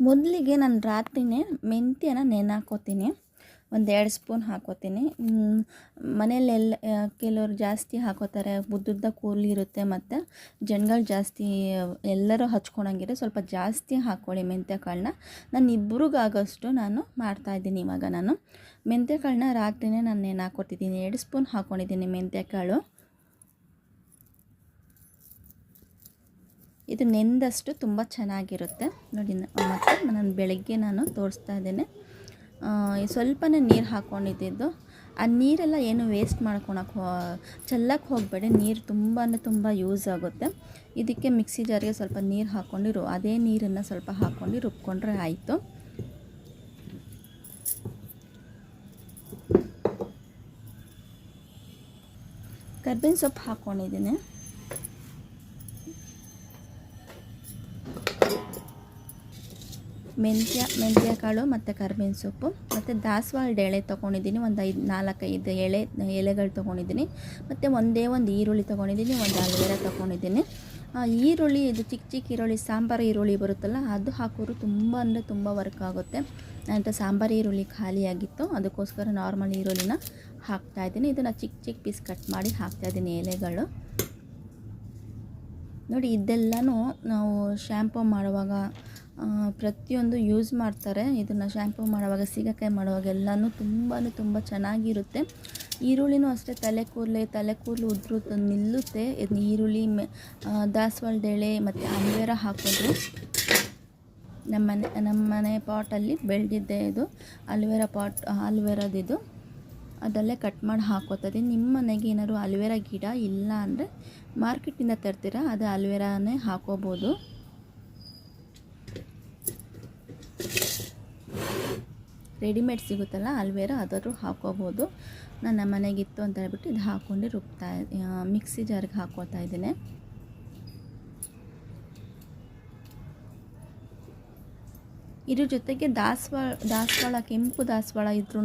ಮೊದಲಿಗೆ ನಾನು ರಾತ್ರಿನೇ ಮೆಂತ್ಯನ ನೆನೆ ಹಾಕೋತೀನಿ. ಒಂದು ಎರಡು ಸ್ಪೂನ್ ಹಾಕೋತೀನಿ. ಮನೆಯಲ್ಲೆಲ್ಲ ಕೆಲವರು ಜಾಸ್ತಿ ಹಾಕೋತಾರೆ. ಬುದ್ದುದ್ದ ಕೂಲಿ ಇರುತ್ತೆ ಮತ್ತು ಜನಗಳು ಜಾಸ್ತಿ, ಎಲ್ಲರೂ ಹಚ್ಕೊಳಂಗಿದ್ರೆ ಸ್ವಲ್ಪ ಜಾಸ್ತಿ ಹಾಕ್ಕೊಳ್ಳಿ ಮೆಂತ್ಯ ಕಾಳನ್ನ ನಾನು ಇಬ್ಬರಿಗಾಗೋಷ್ಟು ನಾನು ಮಾಡ್ತಾಯಿದ್ದೀನಿ ಇವಾಗ ನಾನು. ಮೆಂತ್ಯ ಕಾಳನ್ನ ರಾತ್ರಿನೇ ನಾನು ನೆನೆ ಹಾಕ್ಕೊತಿದ್ದೀನಿ ಎರಡು ಸ್ಪೂನ್ ಹಾಕ್ಕೊಂಡಿದ್ದೀನಿ ಮೆಂತ್ಯ ಇದು ನೆಂದಷ್ಟು ತುಂಬ ಚೆನ್ನಾಗಿರುತ್ತೆ. ನೋಡಿ ಮತ್ತು ನಾನು ಬೆಳಗ್ಗೆ ನಾನು ತೋರಿಸ್ತಾ ಇದ್ದೇನೆ. ಸ್ವಲ್ಪನೇ ನೀರು ಹಾಕ್ಕೊಂಡಿದ್ದು ಆ ನೀರೆಲ್ಲ ಏನು ವೇಸ್ಟ್ ಮಾಡ್ಕೊಳಕ್ಕೆ ಹೋ ಚೆಲ್ಲಕ್ಕೆ ಹೋಗಬೇಡಿ. ನೀರು ತುಂಬ ತುಂಬ ಯೂಸ್ ಆಗುತ್ತೆ. ಇದಕ್ಕೆ ಮಿಕ್ಸಿ ಜಾರಿಗೆ ಸ್ವಲ್ಪ ನೀರು ಹಾಕ್ಕೊಂಡಿರು ಅದೇ ನೀರನ್ನು ಸ್ವಲ್ಪ ಹಾಕ್ಕೊಂಡು ರುಬ್ಕೊಂಡ್ರೆ ಆಯಿತು. ಕರ್ಬೇವಿನ ಸೊಪ್ಪು ಹಾಕ್ಕೊಂಡಿದ್ದೀನಿ ಮೆಂತ್ಯ ಮೆಂತ್ಯ ಕಾಳು ಮತ್ತು ಕರ್ಬೇವಿನ ಸೊಪ್ಪು ಮತ್ತು ದಾಸವಾಳದ ಎಳೆ ತೊಗೊಂಡಿದ್ದೀನಿ. ಒಂದು ಐದು ನಾಲ್ಕೈದು ಎಳೆ, ಎಲೆಗಳು ತೊಗೊಂಡಿದ್ದೀನಿ. ಮತ್ತು ಒಂದೇ ಒಂದು ಈರುಳ್ಳಿ ತೊಗೊಂಡಿದ್ದೀನಿ, ಒಂದು ಅಲ್ವೇರ ತೊಗೊಂಡಿದ್ದೀನಿ. ಈರುಳ್ಳಿ, ಇದು ಚಿಕ್ಕ ಚಿಕ್ಕ ಈರುಳ್ಳಿ, ಸಾಂಬಾರು ಈರುಳ್ಳಿ ಬರುತ್ತಲ್ಲ, ಅದು ಹಾಕೋರು ತುಂಬ ಅಂದರೆ ತುಂಬ ವರ್ಕ್ ಆಗುತ್ತೆ. ಅಂತ ಸಾಂಬಾರು ಈರುಳ್ಳಿ ಖಾಲಿಯಾಗಿತ್ತು ಅದಕ್ಕೋಸ್ಕರ ನಾರ್ಮಲ್ ಈರುಳ್ಳಿನ ಹಾಕ್ತಾಯಿದ್ದೀನಿ ಇದನ್ನು ಚಿಕ್ಕ ಚಿಕ್ಕ ಪೀಸ್ ಕಟ್ ಮಾಡಿ ಹಾಕ್ತಾಯಿದ್ದೀನಿ ಎಲೆಗಳು. ನೋಡಿ, ಇದೆಲ್ಲನೂ ನಾವು ಶ್ಯಾಂಪು ಮಾಡುವಾಗ ಪ್ರತಿಯೊಂದು ಯೂಸ್ ಮಾಡ್ತಾರೆ. ಇದನ್ನು ಶ್ಯಾಂಪು ಮಾಡುವಾಗ, ಸೀಗೆಕಾಯಿ ಮಾಡುವಾಗ ಎಲ್ಲನೂ ತುಂಬಾ ತುಂಬ ಚೆನ್ನಾಗಿರುತ್ತೆ. ಈರುಳ್ಳಿನೂ ಅಷ್ಟೇ, ತಲೆ ಕೂದಲೆ, ತಲೆ ಕೂದಲು ಉದ್ರು ನಿಲ್ಲುತ್ತೆ. ಈರುಳ್ಳಿ, ಮೆ ದಾಸವಾಳದ ಎಳೆ ಮತ್ತು ನಮ್ಮ ಹಾಕಿದ್ರು. ನಮ್ಮನೆ ನಮ್ಮನೆ ಪಾಟಲ್ಲಿ ಬೆಳೆದಿದ್ದೆ ಇದು. ಅಲ್ವೇರ ಪಾಟ್ ಅಲ್ವೇರದಿದು ಅದಲ್ಲೇ ಕಟ್ ಮಾಡಿ ಹಾಕೋತದೆ ನಿಮ್ಮ ಮನೆಗೆ ಏನಾದ್ರು ಅಲ್ವೇರ ಗಿಡ ಇಲ್ಲ ಅಂದರೆ ಮಾರ್ಕೆಟಿಂದ ತರ್ತೀರ, ಅದು ಅಲ್ವೇರಾನೇ ಹಾಕೋಬೋದು. ರೆಡಿಮೇಡ್ ಸಿಗುತ್ತಲ್ಲ ಅಲ್ವೇರ ಅದಾದರೂ ಹಾಕೋಬೋದು. ನನ್ನ ಮನೆಗಿತ್ತು ಅಂತ ಹೇಳ್ಬಿಟ್ಟು ಇದು ಹಾಕ್ಕೊಂಡು ರುಬ್ತಾ ಮಿಕ್ಸಿ ಜಾರಿಗೆ ಹಾಕೋತಾ ಇದ್ದೀನಿ. ಇದ್ರ ಜೊತೆಗೆ ದಾಸವಾಳ ದಾಸವಾಳ, ಕೆಂಪು ದಾಸವಾಳ ಇದ್ರೂ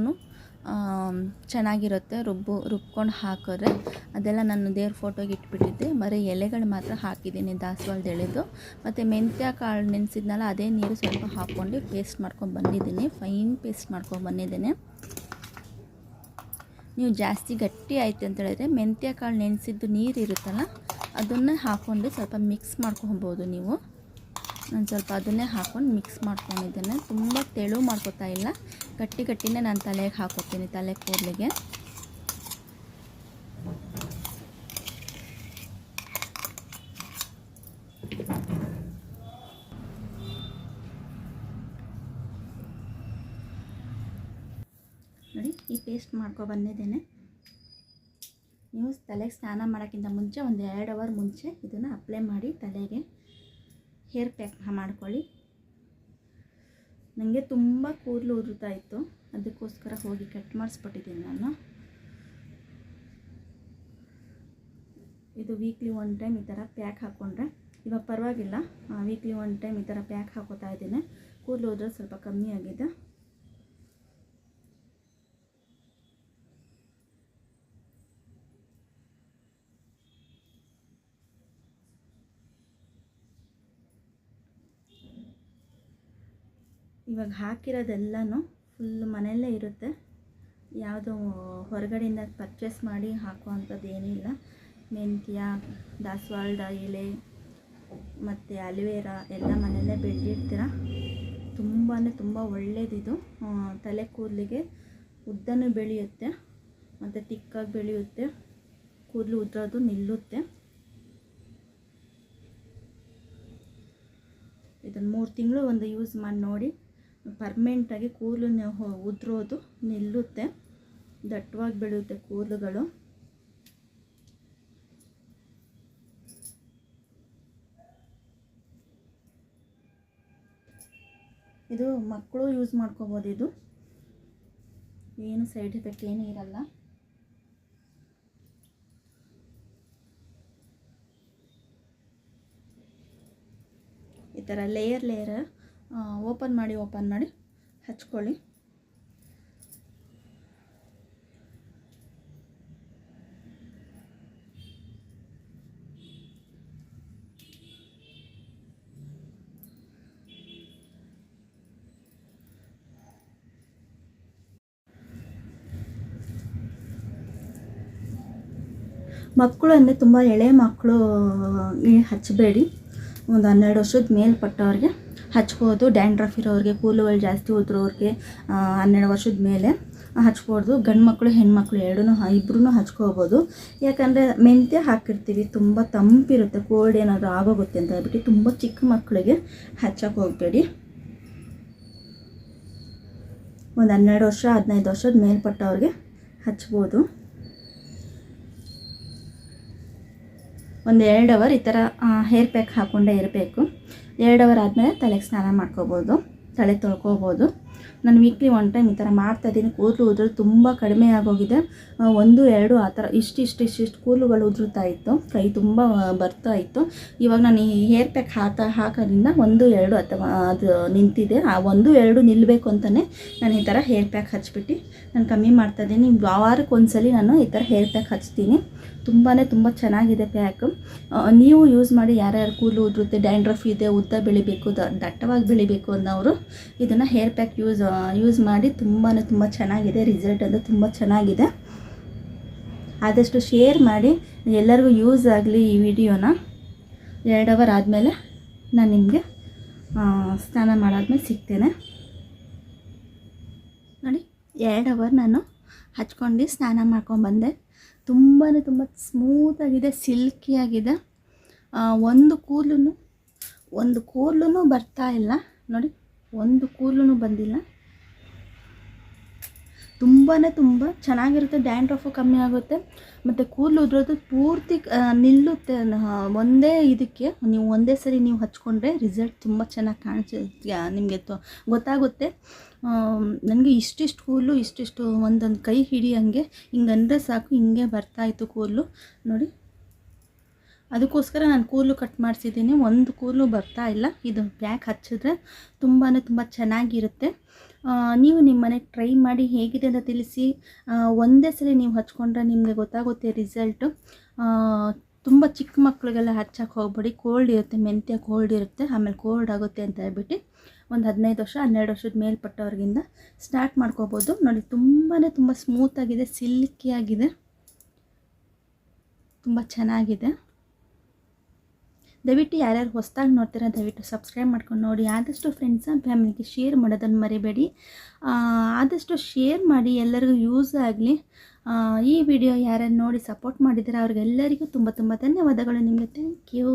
ಚೆನ್ನಾಗಿರುತ್ತೆ. ರುಬ್ಬು, ರುಬ್ಕೊಂಡು ಹಾಕಿದ್ರೆ ಅದೆಲ್ಲ ನಾನು ದೇವ್ರ ಫೋಟೋಗೆ ಇಟ್ಬಿಟ್ಟಿದ್ದೆ. ಬರೀ ಎಲೆಗಳು ಮಾತ್ರ ಹಾಕಿದ್ದೀನಿ ದಾಸವಾಳದ ಎಳೆದು. ಮತ್ತು ಮೆಂತ್ಯ ಕಾಳು ನೆನೆಸಿದ್ನಲ್ಲ, ಅದೇ ನೀರು ಸ್ವಲ್ಪ ಹಾಕ್ಕೊಂಡು ಪೇಸ್ಟ್ ಮಾಡ್ಕೊಂಡು ಬಂದಿದ್ದೀನಿ. ಫೈನ್ ಪೇಸ್ಟ್ ಮಾಡ್ಕೊಂಡು ಬಂದಿದ್ದೀನಿ. ನೀವು ಜಾಸ್ತಿ ಗಟ್ಟಿ ಆಯಿತು ಅಂತ ಹೇಳಿದ್ರೆ ಮೆಂತ್ಯ ಕಾಳು ನೆನೆಸಿದ್ದು ನೀರು ಇರುತ್ತಲ್ಲ, ಅದನ್ನು ಹಾಕ್ಕೊಂಡು ಸ್ವಲ್ಪ ಮಿಕ್ಸ್ ಮಾಡ್ಕೊಬೋದು ನೀವು. ನಾನು ಸ್ವಲ್ಪ ಅದನ್ನೇ ಹಾಕ್ಕೊಂಡು ಮಿಕ್ಸ್ ಮಾಡ್ಕೊಂಡಿದ್ದೇನೆ. ತುಂಬ ತೆಳು ಮಾಡ್ಕೋತಾ ಇಲ್ಲ. ಗಟ್ಟಿ ಗಟ್ಟಿನೇ ನಾನು ತಲೆಗೆ ಹಾಕೋತೀನಿ, ತಲೆ ಕೂದಲಿಗೆ. ನೋಡಿ, ಈ ಪೇಸ್ಟ್ ಮಾಡ್ಕೊ ಬಂದಿದ್ದೇನೆ. ನೀವು ತಲೆಗೆ ಸ್ನಾನ ಮಾಡೋಕ್ಕಿಂತ ಮುಂಚೆ ಒಂದು ಎರಡು ಅವರ್ ಮುಂಚೆ ಇದನ್ನು ಅಪ್ಲೈ ಮಾಡಿ ತಲೆಗೆ. ಹೇರ್ ಪ್ಯಾಕ್ ಮಾಡ್ಕೊಳ್ಳಿ. ನನಗೆ ತುಂಬ ಕೂದಲು ಉದುರ್ತಾ ಇತ್ತು. ಅದಕ್ಕೋಸ್ಕರ ಹೋಗಿ ಕಟ್ ಮಾಡಿಸ್ಬಿಟ್ಟಿದ್ದೀನಿ ನಾನು. ಇದು ವೀಕ್ಲಿ ಒನ್ ಟೈಮ್ ಈ ಥರ ಪ್ಯಾಕ್ ಹಾಕ್ಕೊಂಡ್ರೆ ಇವಾಗ ಪರವಾಗಿಲ್ಲ. ವೀಕ್ಲಿ ಒನ್ ಟೈಮ್ ಈ ಥರ ಪ್ಯಾಕ್ ಹಾಕೋತಾ ಇದ್ದೀನಿ. ಕೂದಲು ಹೋದ್ರೆ ಸ್ವಲ್ಪ ಕಮ್ಮಿ ಆಗಿದೆ. ಇವಾಗ ಹಾಕಿರೋದೆಲ್ಲನೂ ಫುಲ್ ಮನೆಯಲ್ಲೇ ಇರುತ್ತೆ. ಯಾವುದೋ ಹೊರಗಡೆಯಿಂದ ಪರ್ಚೇಸ್ ಮಾಡಿ ಹಾಕುವಂಥದ್ದು ಏನಿಲ್ಲ ಮೆಂತ್ಯ ದಾಸವಾಳದ ಎಲೆ ಮತ್ತು ಅಲಿವೇರಾ ಎಲ್ಲ ಮನೆಯಲ್ಲೇ ಬೆಳೆದಿರ್ತೀರ ತುಂಬಾ ತುಂಬ ಒಳ್ಳೆಯದಿದು ತಲೆ ಕೂದಲಿಗೆ ಉದ್ದನೂ ಬೆಳೆಯುತ್ತೆ, ಮತ್ತು ತಿಕ್ಕಾಗಿ ಬೆಳೆಯುತ್ತೆ, ಕೂದಲು ಉದ್ರೋದು ನಿಲ್ಲುತ್ತೆ. ಇದನ್ನು ಮೂರು ತಿಂಗಳು ಒಂದು ಯೂಸ್ ಮಾಡಿ ನೋಡಿ. ಪರ್ಮೆಂಟಾಗಿ ಕೂದಲು ಉದುರೋದು ನಿಲ್ಲುತ್ತೆ. ದಟ್ಟವಾಗಿ ಬೆಳೆಯುತ್ತೆ ಕೂದಲುಗಳು. ಇದು ಮಕ್ಕಳು ಯೂಸ್ ಮಾಡ್ಕೋಬೋದು ಇದು. ಏನು ಸೈಡ್ ಎಫೆಕ್ಟ್ ಏನೂ ಇರಲ್ಲ. ಈ ಥರ ಲೇಯರ್ ಲೇಯರ್ ಓಪನ್ ಮಾಡಿ ಓಪನ್ ಮಾಡಿ ಹಚ್ಕೊಳ್ಳಿ. ಮಕ್ಕಳು ಅಂದರೆ ತುಂಬ ಎಳೆ ಮಕ್ಕಳು ಹಚ್ಚಬೇಡಿ. ಒಂದು ಹನ್ನೆರಡು ವರ್ಷದ ಮೇಲ್ಪಟ್ಟವ್ರಿಗೆ ಹಚ್ಬೋದು ಡ್ಯಾಂಡ್ರಫ್ ಇರೋರಿಗೆ, ಕೂಲುಗಳು ಜಾಸ್ತಿ ಉದ್ರೋರಿಗೆ ಹನ್ನೆರಡು ವರ್ಷದ ಮೇಲೆ ಹಚ್ಬೋದು ಗಂಡು ಮಕ್ಕಳು ಹೆಣ್ಮಕ್ಳು ಎರಡೂ ಇಬ್ಬರೂ ಹಚ್ಕೋಬೋದು. ಯಾಕಂದರೆ ಮೆಂತ್ಯ ಹಾಕಿರ್ತೀವಿ, ತುಂಬ ತಂಪಿರುತ್ತೆ, ಕೋಲ್ಡ್ ಏನಾದರೂ ಆಗೋಗುತ್ತೆ ಅಂತ ಹೇಳ್ಬಿಟ್ಟು ತುಂಬ ಚಿಕ್ಕ ಮಕ್ಕಳಿಗೆ ಹಚ್ಚಕ್ಕೆ ಹೋಗಬೇಡಿ. ಒಂದು ಹನ್ನೆರಡು ವರ್ಷ, ಹದಿನೈದು ವರ್ಷದ ಮೇಲ್ಪಟ್ಟವ್ರಿಗೆ ಹಚ್ಬೋದು. ಒಂದು ಎರಡು ಅವರ್ ಈ ಥರ ಹೇರ್ ಪ್ಯಾಕ್ ಹಾಕ್ಕೊಂಡೇ ಇರಬೇಕು. ಎರಡು ಅವರ್ ಆದಮೇಲೆ ತಲೆಗೆ ಸ್ನಾನ ಮಾಡ್ಕೋಬೋದು ತಲೆ ತೊಳ್ಕೊಬೋದು. ನಾನು ವೀಕ್ಲಿ ಒನ್ ಟೈಮ್ ಈ ಥರ ಮಾಡ್ತಾಯಿದ್ದೀನಿ ಕೂದಲು ಉದುರು ತುಂಬ ಕಡಿಮೆ ಆಗೋಗಿದೆ. ಒಂದು, ಎರಡು ಆ ಥರ ಇಷ್ಟಿಷ್ಟು ಇಷ್ಟಿಷ್ಟು ಕೂದಲುಗಳು ಉದುರುತ್ತಾ ಇತ್ತು. ಕೈ ತುಂಬ ಬರ್ತಾ ಇತ್ತು. ಇವಾಗ ನಾನು ಈ ಹೇರ್ ಪ್ಯಾಕ್ ಹಾಕ, ಹಾಕೋದ್ರಿಂದ ಒಂದು, ಎರಡು ಅಥವಾ ಅದು ನಿಂತಿದೆ. ಆ ಒಂದು, ಎರಡು ನಿಲ್ಲಬೇಕು ಅಂತಲೇ ನಾನು ಈ ಥರ ಹೇರ್ ಪ್ಯಾಕ್ ಹಚ್ಬಿಟ್ಟು ನಾನು ಕಮ್ಮಿ ಮಾಡ್ತಾಯಿದ್ದೀನಿ ವಾರಕ್ಕೆ ಒಂದ್ಸಲಿ ನಾನು ಈ ಥರ ಹೇರ್ ಪ್ಯಾಕ್ ಹಚ್ತೀನಿ. ತುಂಬಾ ತುಂಬ ಚೆನ್ನಾಗಿದೆ ಪ್ಯಾಕ್ ನೀವು ಯೂಸ್ ಮಾಡಿ ಯಾರ್ಯಾರು ಕೂದಲು ಉದುರುತ್ತೆ ಡ್ಯಾಂಡ್ರಫ್ ಇದೆ, ಉದ್ದ ಬೆಳಿಬೇಕು ದಟ್ಟವಾಗಿ ಬೆಳಿಬೇಕು ಅನ್ನೋರು ಇದನ್ನು ಹೇರ್ ಪ್ಯಾಕ್ ಯೂಸ್ ಯೂಸ್ ಮಾಡಿ ತುಂಬಾ ತುಂಬ ಚೆನ್ನಾಗಿದೆ. ರಿಸಲ್ಟ್ ಅದು ತುಂಬ ಚೆನ್ನಾಗಿದೆ. ಆದಷ್ಟು ಶೇರ್ ಮಾಡಿ. ಎಲ್ಲರಿಗೂ ಯೂಸ್ ಆಗಲಿ ಈ ವಿಡಿಯೋನ. ಎರಡು ಅವರ್ ಆದಮೇಲೆ ನಾನು ನಿಮಗೆ ಸ್ನಾನ ಮಾಡಾದ್ಮೇಲೆ ಸಿಗ್ತೇನೆ. ನೋಡಿ, ಎರಡು ಅವರ್ ನಾನು ಹಚ್ಕೊಂಡು ಸ್ನಾನ ಮಾಡ್ಕೊಂಡ್ಬಂದೆ ತುಂಬಾ ತುಂಬ ಸ್ಮೂತಾಗಿದೆ ಸಿಲ್ಕಿಯಾಗಿದೆ ಒಂದು ಕೂದಲು ಒಂದು ಕೂದಲು ಬರ್ತಾ ಇಲ್ಲ. ನೋಡಿ, ಒಂದು ಕೂದಲು ಬಂದಿಲ್ಲ. ತುಂಬಾ ತುಂಬ ಚೆನ್ನಾಗಿರುತ್ತೆ, ಡ್ಯಾಂಡ್ರಫು ಕಮ್ಮಿ ಆಗುತ್ತೆ. ಮತ್ತು ಕೂದಲು ಉದುರೋದು ಪೂರ್ತಿ ನಿಲ್ಲುತ್ತೆ ಒಂದೇ ಇದಕ್ಕೆ ನೀವು ಒಂದೇ ಸರಿ ನೀವು ಹಚ್ಕೊಂಡ್ರೆ ರಿಸಲ್ಟ್ ತುಂಬ ಚೆನ್ನಾಗಿ ಕಾಣಿಸುತ್ತೆ ನಿಮಗೆ ಗೊತ್ತಾಗುತ್ತೆ. ನನಗೆ ಇಷ್ಟಿಷ್ಟು ಕೂದಲು, ಇಷ್ಟಿಷ್ಟು ಒಂದೊಂದು ಕೈ ಹಿಡಿಯಂಗೆ ಅಂದರೆ ಸಾಕು, ಹಿಂಗೆ ಬರ್ತಾಯಿತ್ತು ಕೂದಲು. ನೋಡಿ. ಅದಕ್ಕೋಸ್ಕರ ನಾನು ಕೂದಲು ಕಟ್ ಮಾಡಿಸಿದ್ದೀನಿ. ಒಂದು ಕೂದಲು ಬರ್ತಾ ಇಲ್ಲ. ಇದು ಪ್ಯಾಕ್ ಹಚ್ಚಿದ್ರೆ ತುಂಬಾ ತುಂಬ ಚೆನ್ನಾಗಿರುತ್ತೆ. ನೀವು ನಿಮ್ಮ ಮನೆಗೆ ಟ್ರೈ ಮಾಡಿ ಹೇಗಿದೆ ಅಂತ ತಿಳಿಸಿ. ಒಂದೇ ಸಲ ನೀವು ಹಚ್ಕೊಂಡ್ರೆ ನಿಮಗೆ ಗೊತ್ತಾಗುತ್ತೆ ರಿಸಲ್ಟು ತುಂಬ ಚಿಕ್ಕ ಮಕ್ಕಳಿಗೆಲ್ಲ ಹಚ್ಚಕ್ಕೆ ಹೋಗ್ಬೇಡಿ. ಕೋಲ್ಡ್ ಇರುತ್ತೆ, ಮೆಂತ್ಯ ಕೋಲ್ಡ್ ಇರುತ್ತೆ, ಆಮೇಲೆ ಕೋಲ್ಡ್ ಆಗುತ್ತೆ ಅಂತ ಹೇಳ್ಬಿಟ್ಟು ಒಂದು ಹದಿನೈದು ವರ್ಷ, ಹನ್ನೆರಡು ವರ್ಷದ ಮೇಲ್ಪಟ್ಟವ್ರಿಗಿಂದ ಸ್ಟಾರ್ಟ್ ಮಾಡ್ಕೋಬೋದು. ನೋಡಿ ತುಂಬಾ ತುಂಬ ಸ್ಮೂತಾಗಿದೆ ಸಿಲ್ಕಿಯಾಗಿದೆ ತುಂಬ ಚೆನ್ನಾಗಿದೆ. ದಯವಿಟ್ಟು ಯಾರ್ಯಾರು ಹೊಸ್ದಾಗಿ ನೋಡ್ತೀರಾ, ದಯವಿಟ್ಟು ಸಬ್ಸ್ಕ್ರೈಬ್ ಮಾಡ್ಕೊಂಡು ನೋಡಿ. ಆದಷ್ಟು ಫ್ರೆಂಡ್ಸ್ ಆ್ಯಂಡ್ ಫ್ಯಾಮಿಲಿಗೆ ಶೇರ್ ಮಾಡೋದನ್ನು ಮರಿಬೇಡಿ. ಆದಷ್ಟು ಶೇರ್ ಮಾಡಿ ಎಲ್ಲರಿಗೂ ಯೂಸ್ ಆಗಲಿ. ಈ ವಿಡಿಯೋ ಯಾರ್ಯಾರು ನೋಡಿ ಸಪೋರ್ಟ್ ಮಾಡಿದ್ದೀರಾ, ಅವ್ರಿಗೆಲ್ಲರಿಗೂ ತುಂಬ ತುಂಬ ಧನ್ಯವಾದಗಳು. ನಿಮಗೆ ಥ್ಯಾಂಕ್ ಯು